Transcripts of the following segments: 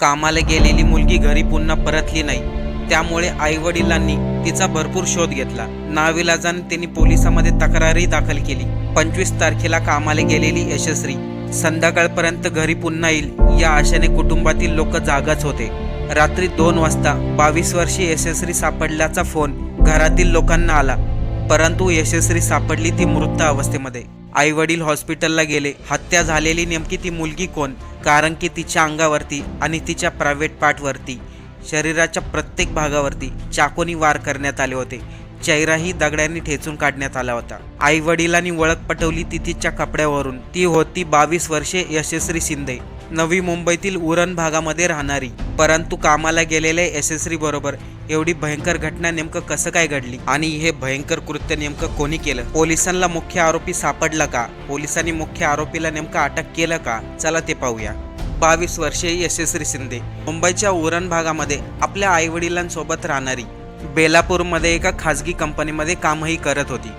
कामाला गेलेली मुलगी घरी पुन्हा परतली नाही. त्यामुळे आईवडिलांनी तिचा भरपूर शोध घेतला. नाविलाजाने त्यांनी पोलिसांमध्ये तक्रारही दाखल केली. पंचवीस तारखेला कामाला गेलेली यशस्वी संध्याकाळपर्यंत घरी पुन्हा येईल या आशेने कुटुंबातील लोक जागाच होते. रात्री दोन वाजता बावीस वर्षी यशस्वी सापडल्याचा फोन घरातील लोकांना आला परंतु यशस्वी सापडली ती मृत अवस्थेमध्ये. आई वडील हॉस्पिटलला गेले. हत्या झालेली नेमकी ती मुलगी कोण? कारण की तिच्या अंगावरती आणि तिच्या प्रायव्हेट पार्टवरती शरीराच्या प्रत्येक भागावरती चाकोनी वार करण्यात आले होते. चेहराही दगड्यांनी ठेचून काढण्यात आला होता. आई वडिलांनी ओळख पटवली ती तिच्या कपड्यावरून. ती होती बावीस वर्षे यशस्वी शिंदे. नवी मुंबईतील उरण भागामध्ये राहणारी परंतु कामाला गेलेल्या यशस्वी बरोबर एवढी भयंकर घटना नेमकं कसं काय घडली? आणि हे भयंकर कृत्य नेमकं कोणी केलं? पोलिसांना मुख्य आरोपी सापडला का? पोलिसांनी मुख्य आरोपीला नेमकं अटक केलं का? चला ते पाहूया. बावीस वर्षीय यशस्वी शिंदे मुंबईच्या उरण भागामध्ये आपल्या आईवडिलांसोबत राहणारी बेलापूरमध्ये एका खाजगी कंपनीमध्ये कामही करत होती.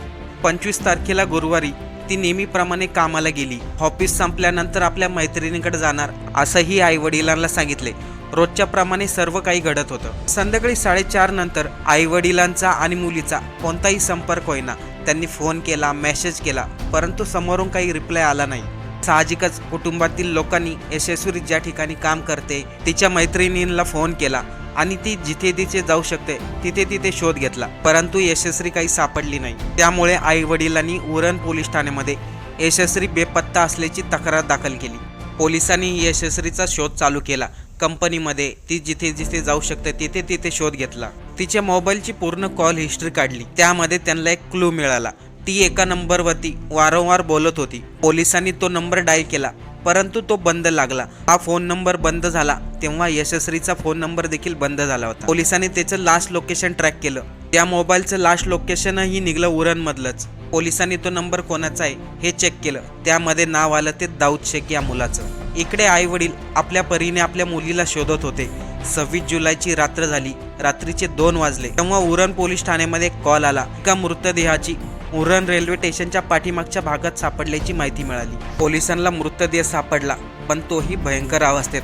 पंचवीस तारखेला गुरुवारी ती नेहमीप्रमाणे कामाला गेली. ऑफिस संपल्यानंतर आपल्या मैत्रिणीकडे जाणार असंही आई वडिलांना सांगितले. रोजच्या प्रमाणे सर्व काही घडत होतं. संध्याकाळी साडेचार नंतर आई वडिलांचा आणि मुलीचा कोणताही संपर्क होईना. त्यांनी फोन केला मेसेज केला परंतु समोरून काही रिप्लाय आला नाही. साहजिकच कुटुंबातील लोकांनी यशस्वी ज्या ठिकाणी काम करते तिच्या मैत्रिणींना फोन केला. आणि ती जिथे तिथे जाऊ शकते तिथे तिथे शोध घेतला. परंतु यशस्वी काही सापडली नाही. त्यामुळे आई वडिलांनी उरण पोलीस ठाण्यामध्ये यशस्वी बेपत्ता असल्याची तक्रार दाखल केली. पोलिसांनी यशस्वीचा शोध चालू केला. कंपनीमध्ये ती जिथे जिथे जाऊ शकते तिथे तिथे शोध घेतला. तिच्या मोबाईलची पूर्ण कॉल हिस्ट्री काढली. त्यामध्ये त्यांना एक क्लू मिळाला. ती एका नंबरवरती वारंवार बोलत होती. पोलिसांनी तो नंबर डायल केला परंतु तो बंद लागला. हा फोन नंबर बंद झाला तेव्हा यशस्वीचा फोन नंबर देखील बंद झाला होता. पोलिसांनी त्याचं लास्ट लोकेशन ट्रॅक केलं. त्या मोबाईलचं लास्ट लोकेशनही निघलं उरणमधलंच. पोलिसांनी तो नंबर कोणाचा आहे हे चेक केलं. त्यामध्ये नाव आलं ते दाऊद शेख या मुलाचं. इकडे आई वडील आपल्या परीने आपल्या मुलीला शोधत होते. सव्वीस जुलैची रात्र झाली. रात्रीचे दोन वाजले. तेव्हा उरण पोलीस ठाण्यामध्ये कॉल आला. एका मृतदेहाची उरण रेल्वे स्टेशनच्या पाठीमागच्या भागात सापडल्याची माहिती मिळाली. पोलिसांना मृतदेह सापडला पण तोही भयंकर अवस्थेत.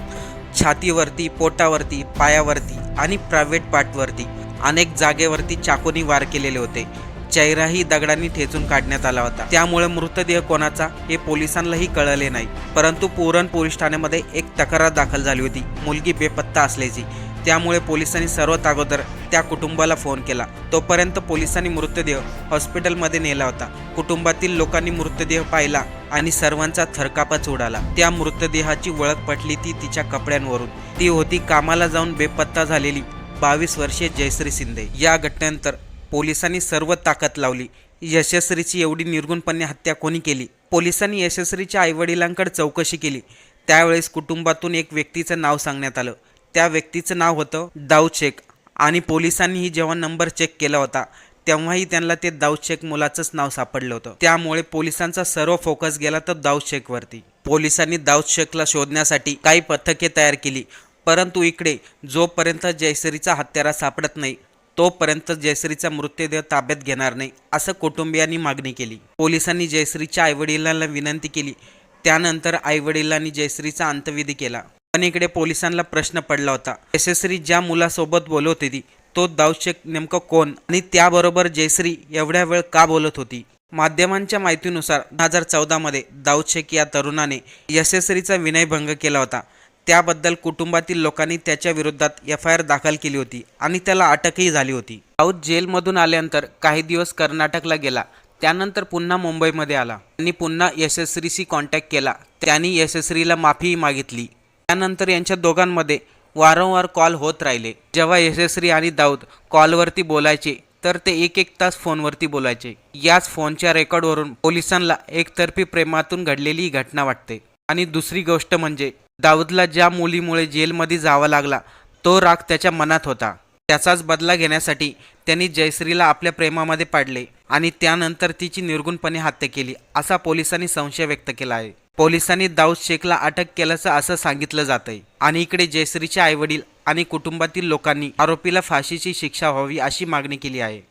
छातीवरती पोटावरती पायावरती आणि प्रायव्हेट पार्टवरती अनेक जागेवरती चाकूनी वार केलेले होते. चेहराही दगडांनी ठेचून काढण्यात आला होता. त्यामुळे मृतदेह कोणाचा हे पोलिसांनाही कळले नाही. परंतु पुरण पोलीस ठाण्यामध्ये एक तक्रार दाखल झाली होती. मुलगी बेपत्ता असल्याची. त्यामुळे पोलिसांनी सर्वात अगोदर त्या कुटुंबाला फोन केला. तोपर्यंत पोलिसांनी मृतदेह हॉस्पिटलमध्ये नेला होता. कुटुंबातील लोकांनी मृतदेह पाहिला आणि सर्वांचा थरकापच उडाला. त्या मृतदेहाची ओळख पटली ती तिच्या कपड्यांवरून. ती होती कामाला जाऊन बेपत्ता झालेली बावीस वर्षीय जयश्री शिंदे. या घटनेनंतर पोलिसांनी सर्व ताकद लावली. यशस्वीची एवढी निर्गुणपणे हत्या कोणी केली? पोलिसांनी यशस्वीच्या आईवडिलांकडे चौकशी केली. त्यावेळेस कुटुंबातून एक व्यक्तीचं नाव सांगण्यात आलं. त्या व्यक्तीचं नाव होतं दाऊचेक आणि पोलिसांनीही जेव्हा नंबर चेक केला होता तेव्हाही त्यांना ते दाऊचेक मुलाचंच नाव सापडलं होतं. त्यामुळे पोलिसांचा सर्व फोकस गेला तर दाऊचेकवरती शेखवरती. पोलिसांनी दाऊचेकला शेखला शोधण्यासाठी काही पथके तयार केली परंतु इकडे जोपर्यंत जयश्रीचा हत्यारा सापडत नाही तोपर्यंत जयश्रीचा मृतदेह ताब्यात घेणार नाही असं कुटुंबियांनी मागणी केली. पोलिसांनी जयश्रीच्या आईवडिलांना विनंती केली. त्यानंतर आईवडिलांनी जयश्रीचा अंत्यविधी केला. पण इकडे पोलिसांना प्रश्न पडला होता. यशस्वी ज्या मुलासोबत बोलत होती तो दाऊशेख नेमकं कोण? आणि त्याबरोबर जयश्री एवढ्या वेळ का बोलत होती? माध्यमांच्या माहितीनुसार दोन हजार चौदामध्ये दाऊद शेख या तरुणाने यशस्वीचा विनयभंग केला होता. त्याबद्दल कुटुंबातील लोकांनी त्याच्या विरोधात एफ आय आर दाखल केली होती आणि त्याला अटकही झाली होती. दाऊद जेलमधून आल्यानंतर काही दिवस कर्नाटकला गेला. त्यानंतर पुन्हा मुंबईमध्ये आला. आणि पुन्हा यशस्वीशी कॉन्टॅक्ट केला. त्यांनी यशस्वीला माफीही मागितली. त्यानंतर यांच्या दोघांमध्ये वारंवार कॉल होत राहिले. जेव्हा यशस्वी आणि दाऊद कॉलवरती बोलायचे तर ते एक एक तास फोनवरती बोलायचे. याच फोनच्या रेकॉर्डवरून पोलिसांना एकतर्फी प्रेमातून घडलेली ही घटना वाटते. आणि दुसरी गोष्ट म्हणजे दाऊदला ज्या मुलीमुळे जेलमध्ये जावा लागला तो राग त्याच्या मनात होता. त्याचाच बदला घेण्यासाठी त्यांनी जयश्रीला आपल्या प्रेमामध्ये पाडले आणि त्यानंतर तिची निर्गुणपणे हत्या केली असा पोलिसांनी संशय व्यक्त केला आहे. पोलिसांनी दाऊद शेखला अटक केल्याचं असं सांगितलं जातंय. आणि इकडे जयश्रीचे आईवडील आणि कुटुंबातील लोकांनी आरोपीला फाशीची शिक्षा व्हावी अशी मागणी केली आहे.